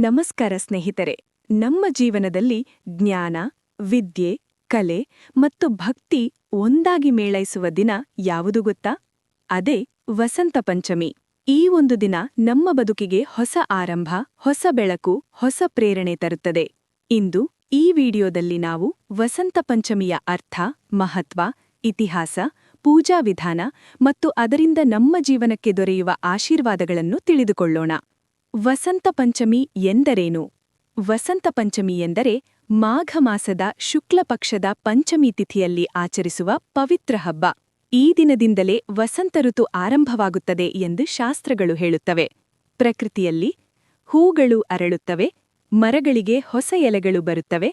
ನಮಸ್ಕಾರ ಸ್ನೇಹಿತರೆ. ನಮ್ಮ ಜೀವನದಲ್ಲಿ ಜ್ಞಾನ, ವಿದ್ಯೆ, ಕಲೆ ಮತ್ತು ಭಕ್ತಿ ಒಂದಾಗಿ ಮೇಳೈಸುವ ದಿನ ಯಾವುದು ಗೊತ್ತಾ? ಅದೇ ವಸಂತ ಪಂಚಮಿ. ಈ ಒಂದು ದಿನ ನಮ್ಮ ಬದುಕಿಗೆ ಹೊಸ ಆರಂಭ, ಹೊಸ ಬೆಳಕು, ಹೊಸ ಪ್ರೇರಣೆ ತರುತ್ತದೆ. ಇಂದು ಈ ವಿಡಿಯೋದಲ್ಲಿ ನಾವು ವಸಂತ ಪಂಚಮಿಯ ಅರ್ಥ, ಮಹತ್ವ, ಇತಿಹಾಸ, ಪೂಜಾ ವಿಧಾನ ಮತ್ತು ಅದರಿಂದ ನಮ್ಮ ಜೀವನಕ್ಕೆ ದೊರೆಯುವ ಆಶೀರ್ವಾದಗಳನ್ನು ತಿಳಿದುಕೊಳ್ಳೋಣ. ವಸಂತ ಪಂಚಮಿ ಎಂದರೇನು? ವಸಂತ ಪಂಚಮಿ ಎಂದರೆ ಮಾಘ ಮಾಸದ ಶುಕ್ಲ ಪಕ್ಷದ ಪಂಚಮಿ ತಿಥಿಯಲ್ಲಿ ಆಚರಿಸುವ ಪವಿತ್ರ ಹಬ್ಬ. ಈ ದಿನದಿಂದಲೇ ವಸಂತ ಋತು ಆರಂಭವಾಗುತ್ತದೆ ಎಂದು ಶಾಸ್ತ್ರಗಳು ಹೇಳುತ್ತವೆ. ಪ್ರಕೃತಿಯಲ್ಲಿ ಹೂಗಳು ಅರಳುತ್ತವೆ, ಮರಗಳಿಗೆ ಹೊಸ ಎಲೆಗಳು ಬರುತ್ತವೆ,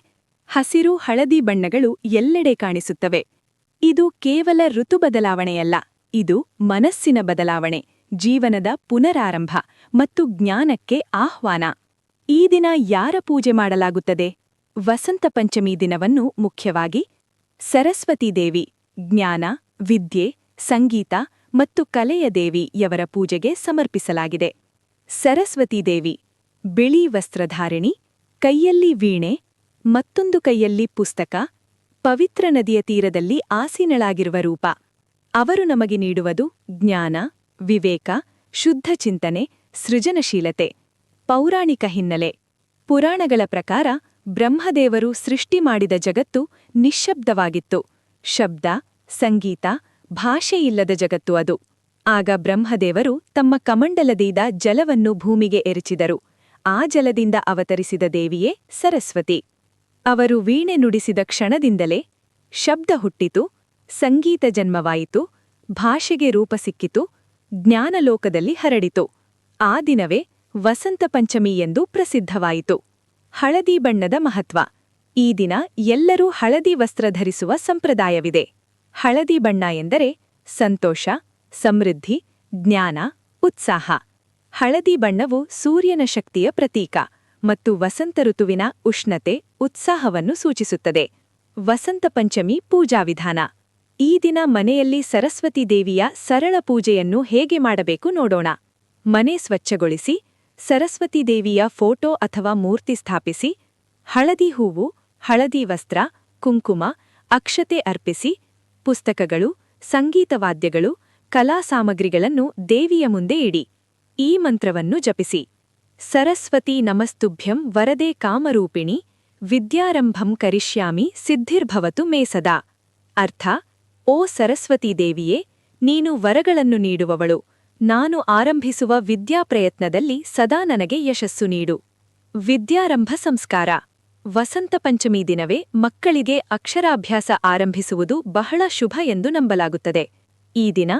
ಹಸಿರು ಹಳದಿ ಬಣ್ಣಗಳು ಎಲ್ಲೆಡೆ ಕಾಣಿಸುತ್ತವೆ. ಇದು ಕೇವಲ ಋತು ಬದಲಾವಣೆಯಲ್ಲ, ಇದು ಮನಸ್ಸಿನ ಬದಲಾವಣೆ, ಜೀವನದ ಪುನರಾರಂಭ. ಮತ್ತು ಜ್ಞಾನಕ್ಕೆ ಆಹ್ವಾನ. ಈ ದಿನ ಯಾರ ಪೂಜೆ ಮಾಡಲಾಗುತ್ತದೆ? ವಸಂತ ಪಂಚಮಿ ದಿನವನ್ನು ಮುಖ್ಯವಾಗಿ ಸರಸ್ವತಿ ದೇವಿ, ಜ್ಞಾನ, ವಿದ್ಯೆ, ಸಂಗೀತ ಮತ್ತು ಕಲೆಯ ದೇವಿ ಯವರ ಪೂಜೆಗೆ ಸಮರ್ಪಿಸಲಾಗಿದೆ. ಸರಸ್ವತೀ ದೇವಿ, ಬಿಳಿ ವಸ್ತ್ರಧಾರಿಣಿ, ಕೈಯಲ್ಲಿ ವೀಣೆ, ಮತ್ತೊಂದು ಕೈಯಲ್ಲಿ ಪುಸ್ತಕ, ಪವಿತ್ರ ನದಿಯ ತೀರದಲ್ಲಿ ಆಸೀನಳಾಗಿರುವ ರೂಪ. ಅವರು ನಮಗೆ ನೀಡುವುದು ಜ್ಞಾನ, ವಿವೇಕ, ಶುದ್ಧ ಚಿಂತನೆ ಸೃಜನಶೀಲತೆ, ಪೌರಾಣಿಕ ಹಿನ್ನೆಲೆ, ಪುರಾಣಗಳ ಪ್ರಕಾರ ಬ್ರಹ್ಮದೇವರು ಸೃಷ್ಟಿ ಮಾಡಿದ ಜಗತ್ತು ನಿಶ್ಶಬ್ದವಾಗಿತ್ತು. ಶಬ್ದ, ಸಂಗೀತ ಭಾಷೆಯಿಲ್ಲದ ಜಗತ್ತು ಅದು. ಆಗ ಬ್ರಹ್ಮದೇವರು ತಮ್ಮ ಕಮಂಡಲದಿಂದ ಜಲವನ್ನು ಭೂಮಿಗೆ ಎರಚಿದರು. ಆ ಜಲದಿಂದ ಅವತರಿಸಿದ ದೇವಿಯೇ ಸರಸ್ವತಿ. ಅವರು ವೀಣೆ ನುಡಿಸಿದ ಕ್ಷಣದಿಂದಲೇ ಶಬ್ದ ಹುಟ್ಟಿತು, ಸಂಗೀತ ಜನ್ಮವಾಯಿತು, ಭಾಷೆಗೆ ರೂಪ ಸಿಕ್ಕಿತು, ಜ್ಞಾನಲೋಕದಲ್ಲಿ ಹರಡಿತು. ಆ ದಿನವೇ ವಸಂತ ಪಂಚಮಿ ಎಂದು ಪ್ರಸಿದ್ಧವಾಯಿತು. ಹಳದಿ ಬಣ್ಣದ ಮಹತ್ವ. ಈ ದಿನ ಎಲ್ಲರೂ ಹಳದಿ ವಸ್ತ್ರ ಧರಿಸುವ ಸಂಪ್ರದಾಯವಿದೆ. ಹಳದಿ ಬಣ್ಣ ಎಂದರೆ ಸಂತೋಷ, ಸಮೃದ್ಧಿ, ಜ್ಞಾನ, ಉತ್ಸಾಹ. ಹಳದಿ ಬಣ್ಣವು ಸೂರ್ಯನ ಶಕ್ತಿಯ ಪ್ರತೀಕ ಮತ್ತು ವಸಂತ ಋತುವಿನ ಉಷ್ಣತೆ, ಉತ್ಸಾಹವನ್ನು ಸೂಚಿಸುತ್ತದೆ. ವಸಂತ ಪಂಚಮಿ ಪೂಜಾ ವಿಧಾನ ಈ ದಿನ ಮನೆಯಲ್ಲಿ ಸರಸ್ವತಿ ದೇವಿಯ ಸರಳ ಪೂಜೆಯನ್ನು ಹೇಗೆ ಮಾಡಬೇಕು ನೋಡೋಣ. ಮನೆ ಸ್ವಚ್ಛಗೊಳಿಸಿ, ಸರಸ್ವತಿ ದೇವಿಯ ಫೋಟೋ ಅಥವಾ ಮೂರ್ತಿ ಸ್ಥಾಪಿಸಿ, ಹಳದಿ ಹೂವು, ಹಳದಿ ವಸ್ತ್ರ, ಕುಂಕುಮ, ಅಕ್ಷತೆ ಅರ್ಪಿಸಿ, ಪುಸ್ತಕಗಳು ಸಂಗೀತವಾದ್ಯಗಳು ಕಲಾ ಸಾಮಗ್ರಿಗಳನ್ನು ದೇವಿಯ ಮುಂದೆ ಇಡಿ. ಈ ಮಂತ್ರವನ್ನು ಜಪಿಸಿ. ಸರಸ್ವತಿ ನಮಸ್ತುಭ್ಯಂ ವರದೆ ಕಾಮರೂಪಿಣಿ, ವಿದ್ಯಾರಂಭಂ ಕರಿಷ್ಯಾಮಿ ಸಿದ್ಧಿರ್ಭವತು ಮೇ ಸದಾ ಅರ್ಥ, ಓ ಸರಸ್ವತಿ ದೇವಿಯೇ, ನೀನು ವರಗಳನ್ನು ನೀಡುವವಳು. ನಾನು ಆರಂಭಿಸುವ ವಿದ್ಯಾಪ್ರಯತ್ನದಲ್ಲಿ ಸದಾ ನನಗೆ ಯಶಸ್ಸು ನೀಡು. ವಿದ್ಯಾರಂಭ ಸಂಸ್ಕಾರ. ವಸಂತ ಪಂಚಮಿ ದಿನವೇ ಮಕ್ಕಳಿಗೆ ಅಕ್ಷರಾಭ್ಯಾಸ ಆರಂಭಿಸುವುದು ಬಹಳ ಶುಭ ಎಂದು ನಂಬಲಾಗುತ್ತದೆ. ಈ ದಿನ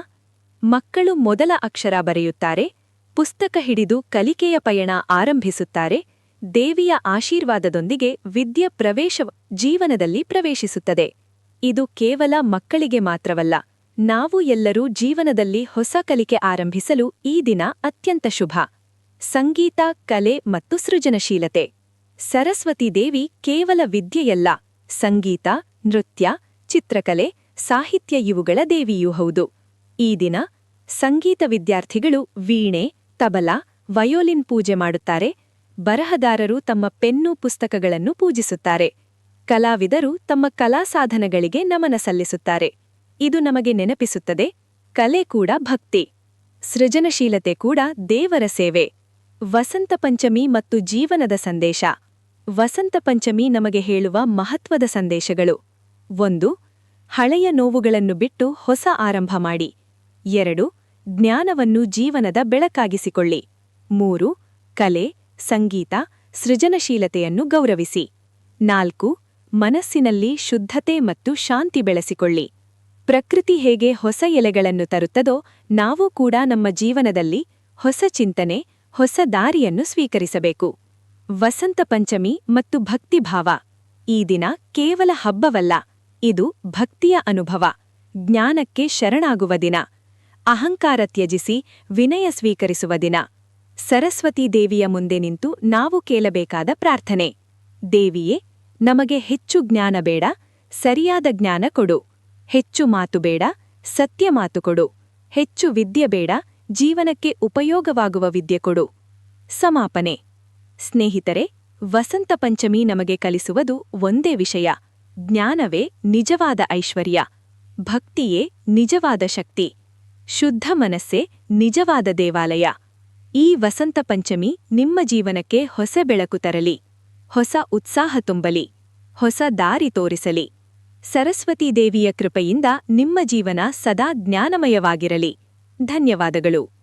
ಮಕ್ಕಳು ಮೊದಲ ಅಕ್ಷರ ಬರೆಯುತ್ತಾರೆ, ಪುಸ್ತಕ ಹಿಡಿದು ಕಲಿಕೆಯ ಪಯಣ ಆರಂಭಿಸುತ್ತಾರೆ, ದೇವಿಯ ಆಶೀರ್ವಾದದೊಂದಿಗೆ ವಿದ್ಯೆ ಪ್ರವೇಶ ಜೀವನದಲ್ಲಿ ಪ್ರವೇಶಿಸುತ್ತದೆ. ಇದು ಕೇವಲ ಮಕ್ಕಳಿಗೆ ಮಾತ್ರವಲ್ಲ ನಾವು ಎಲ್ಲರೂ ಜೀವನದಲ್ಲಿ ಹೊಸ ಕಲಿಕೆ ಆರಂಭಿಸಲು ಈ ದಿನ ಅತ್ಯಂತ ಶುಭ. ಸಂಗೀತ, ಕಲೆ ಮತ್ತು ಸೃಜನಶೀಲತೆ. ಸರಸ್ವತಿ ದೇವಿ ಕೇವಲ ವಿದ್ಯೆಯಲ್ಲ, ಸಂಗೀತ, ನೃತ್ಯ, ಚಿತ್ರಕಲೆ, ಸಾಹಿತ್ಯ ಇವುಗಳ ದೇವಿಯೂ ಹೌದು. ಈ ದಿನ ಸಂಗೀತ ವಿದ್ಯಾರ್ಥಿಗಳು ವೀಣೆ, ತಬಲ, ವಯೋಲಿನ್ ಪೂಜೆ ಮಾಡುತ್ತಾರೆ ಬರಹದಾರರು ತಮ್ಮ ಪೆನ್ನು ಪುಸ್ತಕಗಳನ್ನು ಪೂಜಿಸುತ್ತಾರೆ, ಕಲಾವಿದರು ತಮ್ಮ ಕಲಾ ಸಾಧನಗಳಿಗೆ ನಮನ ಸಲ್ಲಿಸುತ್ತಾರೆ. ಇದು ನಮಗೆ ನೆನಪಿಸುತ್ತದೆ, ಕಲೆ ಕೂಡ ಭಕ್ತಿ. ಸೃಜನಶೀಲತೆ ಕೂಡ ದೇವರ ಸೇವೆ. ವಸಂತ ಪಂಚಮಿ ಮತ್ತು ಜೀವನದ ಸಂದೇಶ. ವಸಂತ ಪಂಚಮಿ ನಮಗೆ ಹೇಳುವ ಮಹತ್ವದ ಸಂದೇಶಗಳು. ಒಂದು, ಹಳೆಯ ನೋವುಗಳನ್ನು ಬಿಟ್ಟು ಹೊಸ ಆರಂಭ ಮಾಡಿ. ಎರಡು, ಜ್ಞಾನವನ್ನು ಜೀವನದ ಬೆಳಕಾಗಿಸಿಕೊಳ್ಳಿ. ಮೂರು, ಕಲೆ, ಸಂಗೀತ, ಸೃಜನಶೀಲತೆಯನ್ನು ಗೌರವಿಸಿ. ನಾಲ್ಕು, ಮನಸ್ಸಿನಲ್ಲಿ ಶುದ್ಧತೆ ಮತ್ತು ಶಾಂತಿ ಬೆಳೆಸಿಕೊಳ್ಳಿ. ಪ್ರಕೃತಿ ಹೇಗೆ ಹೊಸ ಎಲೆಗಳನ್ನು ತರುತ್ತದೋ ನಾವು ಕೂಡ ನಮ್ಮ ಜೀವನದಲ್ಲಿ ಹೊಸ ಚಿಂತನೆ, ಹೊಸ ದಾರಿಯನ್ನು ಸ್ವೀಕರಿಸಬೇಕು. ವಸಂತ ಪಂಚಮಿ ಮತ್ತು ಭಕ್ತಿಭಾವ ಈ ದಿನ ಕೇವಲ ಹಬ್ಬವಲ್ಲ, ಇದು ಭಕ್ತಿಯ ಅನುಭವ. ಜ್ಞಾನಕ್ಕೆ ಶರಣಾಗುವ ದಿನ. ಅಹಂಕಾರ ತ್ಯಜಿಸಿ ವಿನಯ ಸ್ವೀಕರಿಸುವ ದಿನ. ಸರಸ್ವತೀ ದೇವಿಯ ಮುಂದೆ ನಿಂತು ನಾವು ಕೇಳಬೇಕಾದ ಪ್ರಾರ್ಥನೆ. ದೇವಿಯೇ, ನಮಗೆ ಹೆಚ್ಚು ಜ್ಞಾನ ಬೇಡ, ಸರಿಯಾದ ಜ್ಞಾನ ಕೊಡು. ಹೆಚ್ಚು ಮಾತು ಬೇಡ, ಸತ್ಯ ಮಾತು ಕೊಡು. ಹೆಚ್ಚು ವಿದ್ಯೆ ಬೇಡ, ಜೀವನಕ್ಕೆ ಉಪಯೋಗವಾಗುವ ವಿದ್ಯೆ ಕೊಡು. ಸಮಾಪನೆ. ಸ್ನೇಹಿತರೆ, ವಸಂತ ಪಂಚಮಿ ನಮಗೆ ಕಲಿಸುವುದು ಒಂದೇ ವಿಷಯ. ಜ್ಞಾನವೇ ನಿಜವಾದ ಐಶ್ವರ್ಯ. ಭಕ್ತಿಯೇ ನಿಜವಾದ ಶಕ್ತಿ. ಶುದ್ಧ ಮನಸ್ಸೇ ನಿಜವಾದ ದೇವಾಲಯ. ಈ ವಸಂತ ಪಂಚಮಿ ನಿಮ್ಮ ಜೀವನಕ್ಕೆ ಹೊಸ ಬೆಳಕು ತರಲಿ. ಹೊಸ ಉತ್ಸಾಹ ತುಂಬಲಿ. ಹೊಸ ದಾರಿ ತೋರಿಸಲಿ. ಸರಸ್ವತೀ ದೇವಿಯ ಕೃಪೆಯಿಂದ ನಿಮ್ಮ ಜೀವನ ಸದಾ ಜ್ಞಾನಮಯವಾಗಿರಲಿ. ಧನ್ಯವಾದಗಳು.